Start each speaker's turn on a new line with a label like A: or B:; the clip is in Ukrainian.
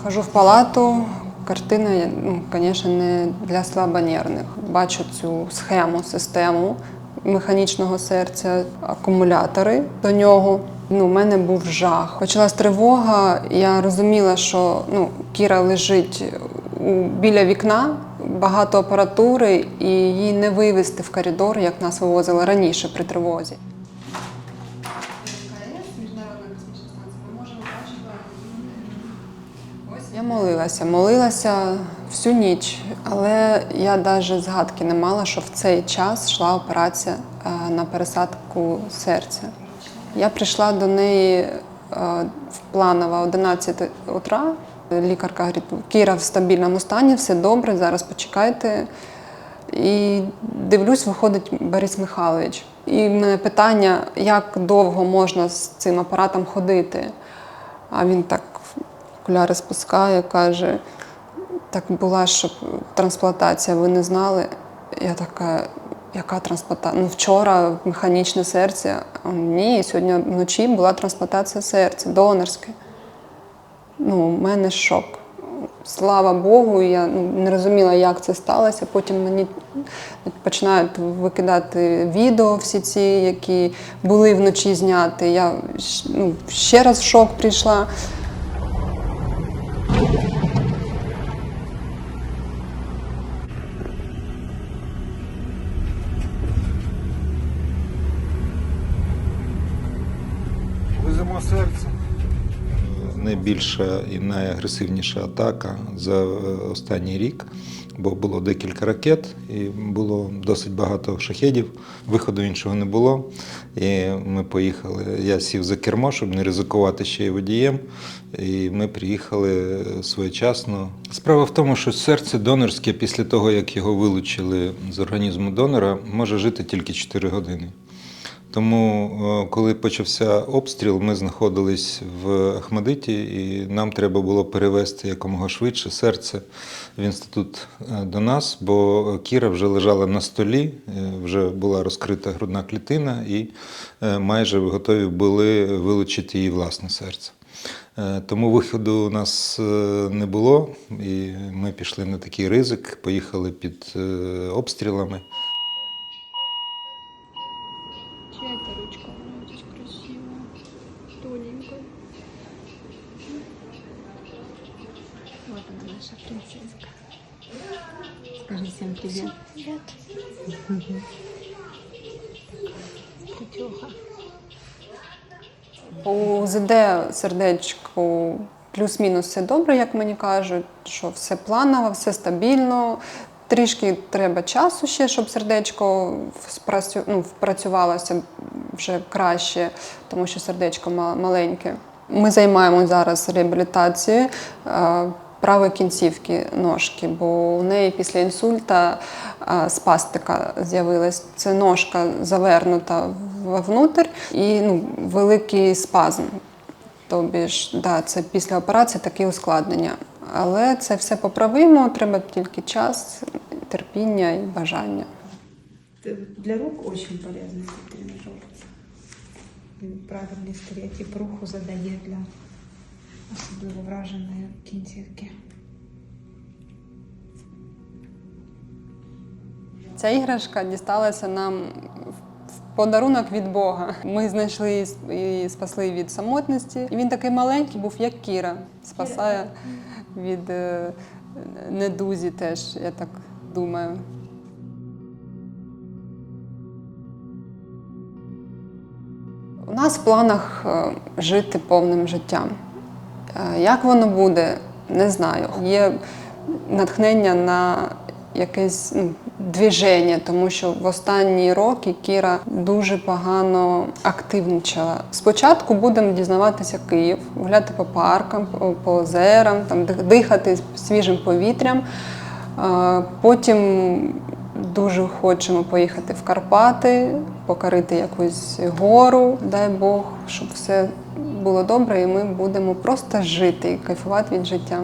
A: Захожу в палату, картина, ну, звісно, не для слабонервних. Бачу цю схему, систему механічного серця, акумулятори до нього. Ну, у мене був жах. Почалась тривога. Я розуміла, що ну, Кіра лежить біля вікна, багато апаратури, і її не вивезти в коридор, як нас вивозили раніше при тривозі. Я молилася, молилася всю ніч, але я навіть згадки не мала, що в цей час йшла операція е, на пересадку серця. Я прийшла до неї е, в планово 11 утра. Лікарка говорить, Кіра в стабільному стані, все добре, зараз почекайте. І дивлюсь, виходить Борис Михайлович. І в мене питання, як довго можна з цим апаратом ходити. А він так окуляри спускає, каже, так була, щоб трансплантація, ви не знали. Я така, яка трансплантація? Ну, вчора механічне серце. Ні, сьогодні вночі була трансплантація серця, донорське. Ну, у мене шок. Слава Богу, я ну, не розуміла, як це сталося. Потім мені починають викидати відео всі ці, які були вночі зняті. Я ну, ще раз в шок прийшла.
B: Серце.
C: найбільша і найагресивніша атака за е, останній рік, бо було декілька ракет і було досить багато шахедів. Виходу іншого не було. І ми поїхали. Я сів за кермо, щоб не ризикувати ще й водієм. І ми приїхали своєчасно. Справа в тому, що серце донорське після того, як його вилучили з організму донора, може жити тільки 4 години. Тому, е, коли почався обстріл, ми знаходились в Ахмадиті, і нам треба було перевезти якомога швидше серце в інститут е, до нас, бо Кіра вже лежала на столі, е, вже була розкрита грудна клітина, і майже готові були вилучити її власне серце. Тому виходу у нас не було, і ми пішли на такий ризик, поїхали під обстрілами.
D: Тоненькая.
E: Вот она, наша принцесска. Скажи всем привет.
D: Привет.
A: У ЗД сердечку плюс-мінус все добре, як мені кажуть, що все планово, все стабільно. Трішки треба часу ще, щоб сердечко спрацю- ну, впрацювалося вже краще, тому що сердечко ма- маленьке. Ми займаємося зараз реабілітацією е, правої кінцівки ножки, бо у неї після інсульта е, спастика з'явилась. Це ножка завернута вовнутрь і ну, великий спазм. Тобі ж, да, це після операції такі ускладнення. Але це все поправимо, треба тільки час, терпіння і бажання.
F: Для рук очень полезный этот тренажер. Він Правильний стереотип руху задає для особливо враженої кінцівки.
A: Ця іграшка дісталася нам в подарунок від Бога. Ми знайшли і спасли від самотності. І він такий маленький був, як Кіра. Спасає від е, недузі теж, я так думаю. У нас в планах е, жити повним життям. Е, Як воно буде, не знаю. Є натхнення на якесь ну, движення, тому що в останні роки Кіра дуже погано активничала. Спочатку будемо дізнаватися Київ, гуляти по паркам, по, по озерам, там, дихати свіжим повітрям. Е, Потім дуже хочемо поїхати в Карпати, покорити якусь гору. Дай Бог, щоб все було добре, і ми будемо просто жити і кайфувати від життя.